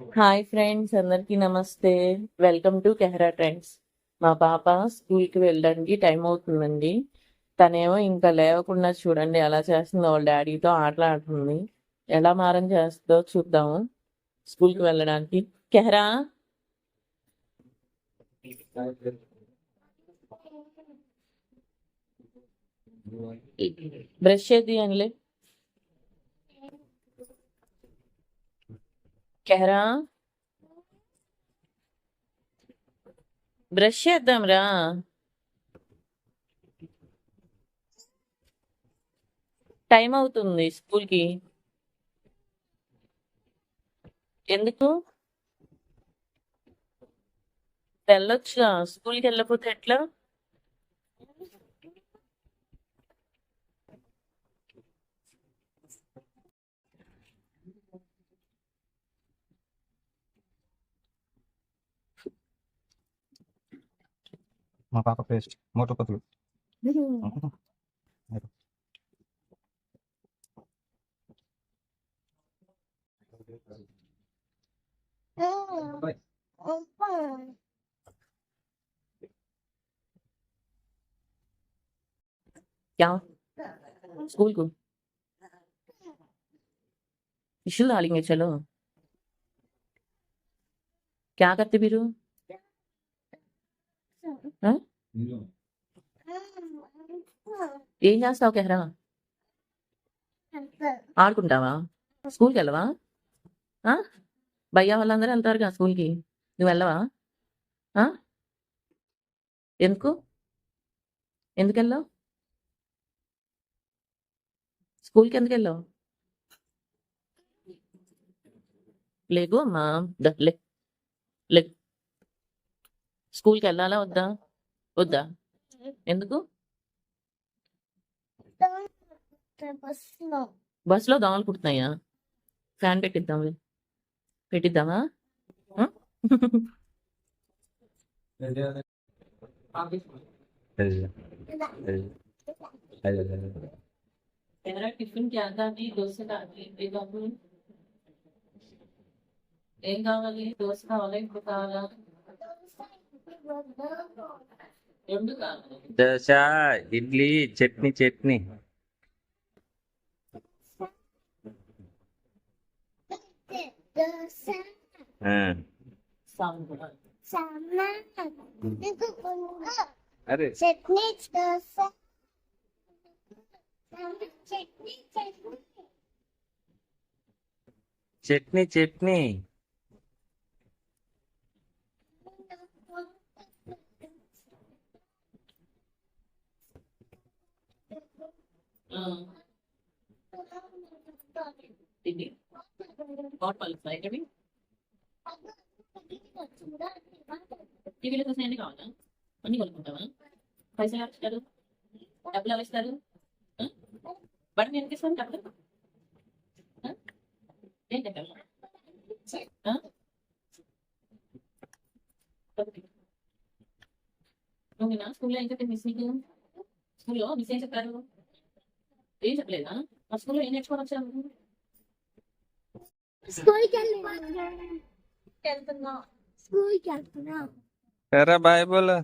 Hi friends అందరికీ నమస్తే. Welcome to కెహరా ట్రెండ్స్. మా పాప స్కూల్కి వెళ్ళడానికి టైం అవుతుందండి. తనేమో ఇంకా లేవకుండా చూడండి ఎలా చేస్తుందో వాళ్ళ డాడీతో ఆటలాడుతుంది. ఎలా మారం చేస్తుందో చూద్దాము స్కూల్కి వెళ్ళడానికి. కెహరా! బ్రష్ చేద్ది అనిలే. కెహరా బ్రష్ చేద్దాం రా టైం అవుతుంది స్కూల్కి. ఎందుకు? వెళ్ళొచ్చుగా స్కూల్కి వెళ్ళకపోతే ఎట్లా? మా పాప పేస్ట్ మోటో పతులు क्या स्कूल को इशू डालेंगे चलो क्या करते फिर हाँ? ఏం చేస్తావు కెహరా ఆడుకుంటావా? స్కూల్కి వెళ్ళవా? ఆ? భయ్యా వాళ్ళందరూ కదా స్కూల్కి. నువ్వు వెళ్ళవా? ఎందుకు? ఎందుకు వెళ్ళావు? స్కూల్కి ఎందుకు వెళ్ళావు? లేగు అమ్మా. లే లే. స్కూల్కి వెళ్ళాలా వద్దా? వద్దా? ఎందుకు? బస్సులో. దోమలు కుడుతున్నాయా? ఫ్యాన్ పెట్టిద్దాం పెట్టిద్దామా? టిఫిన్ దోశ కావాలి. ఏం కావాలి? దోశ కావాలా ఇప్పుడు కావాలా? దోశ ఇడ్లీ చట్నీ చట్నీ. అరే. దోశ చట్నీ చట్నీ చట్నీ చట్నీ ఆ, ఇది వాట్ పలుకుతాయి ఇక్కడి టీవీలో చూసిన కావాలా? అన్ని కొనుక్కుంటావా? పైసలు ఇస్తారు డబ్బులు ఎవరు ఇస్తారు? బట్ నేను ఇస్తాను? డబ్బులు? ఆ? ఏం నువ్వు నా స్కూల్లో ఏం చెప్తే మిస్ నీకు? స్కూల్లో మిస్ ఏం చెప్పారు? ఏం చెప్పలేదా? ఆ స్కూల్లో ఏం నేర్చుకొని వచ్చావు స్కూల్కి వెళ్తున్నా వెళ్తున్నా స్కూల్కి వెళ్తున్నా. ఎరా బాయ్ బోల్.